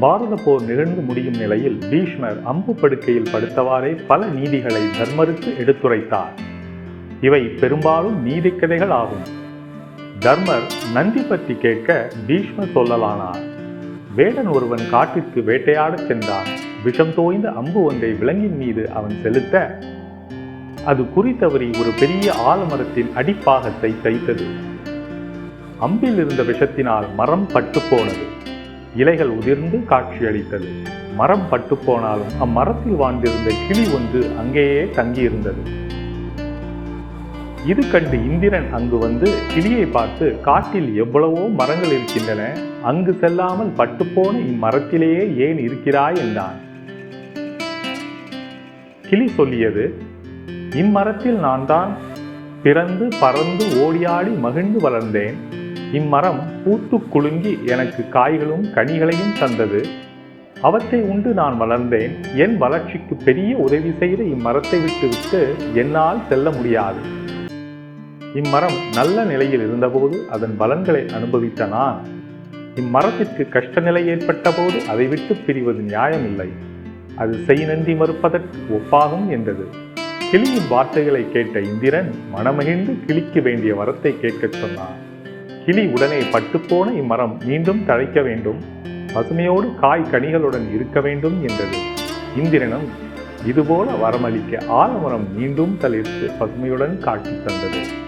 பாரத போர் நிகழ்ந்து முடியும் நிலையில் பீஷ்மர் அம்பு படுக்கையில் படுத்தவாறே பல நீதிகளை தர்மருக்கு எடுத்துரைத்தார். இவை பெரும்பாலும் நீதிக்கதைகள் ஆகும் தர்மர் நந்தி பற்றி கேட்க பீஷ்மர் சொல்லலானார். வேடன் ஒருவன் காட்டிற்கு வேட்டையாடச் சென்றான். விஷம் தோய்ந்த அம்பு ஒன்றை விலங்கின் மீது அவன் செலுத்த அது குறி தவறி ஒரு பெரிய ஆலமரத்தின் அடிப்பாகத்தை தைத்தது அம்பில் இருந்த விஷத்தினால் மரம் பட்டு போனது. இலைகள் உதிர்ந்து காட்சியளித்தது. மரம் பட்டுப்போனாலும் அம்மரத்தில் வாழ்ந்திருந்த கிளி ஒன்று அங்கேயே தங்கியிருந்தது. இது கண்டு இந்திரன் அங்கு வந்து கிளியை பார்த்து காட்டில் எவ்வளவோ மரங்கள் இருக்கின்றன அங்கு செல்லாமல் பட்டுப்போன இம்மரத்திலேயே ஏன் இருக்கிறாய்? என்றான். கிளி சொல்லியது இம்மரத்தில் நான் தான் பிறந்து பறந்து ஓடியாடி மகிழ்ந்து வளர்ந்தேன். இம்மரம் பூத்து குலுங்கி எனக்கு காய்களும் கனிகளையும் தந்தது. அவற்றை உண்டு நான் வளர்ந்தேன். என் வளர்ச்சிக்கு பெரிய உதவி செய்த இம்மரத்தை விட்டுவிட்டு என்னால் செல்ல முடியாது. இம்மரம் நல்ல நிலையில் இருந்தபோது அதன் பலன்களை அனுபவித்த நான். இம்மரத்திற்கு கஷ்ட நிலை ஏற்பட்ட போது அதை விட்டு பிரிவது நியாயமில்லை. அது செய் நன்றி மறுப்பதற்கு ஒப்பாகும் என்றது. கிளியின் வார்த்தைகளை கேட்ட இந்திரன் மனமகிழ்ந்து கிளிக்கு வேண்டிய வரத்தை கேட்கச் சொன்னான். கிளி உடனே பட்டுப்போன இம்மரம் மீண்டும் தழைக்க வேண்டும். பசுமையோடு காய் கனிகளுடன் இருக்க வேண்டும் என்றது. இந்திரனும் இதுபோல வரமளிக்க ஆலமரம் மீண்டும் தளிர்த்து பசுமையுடன் காட்சி தந்தது.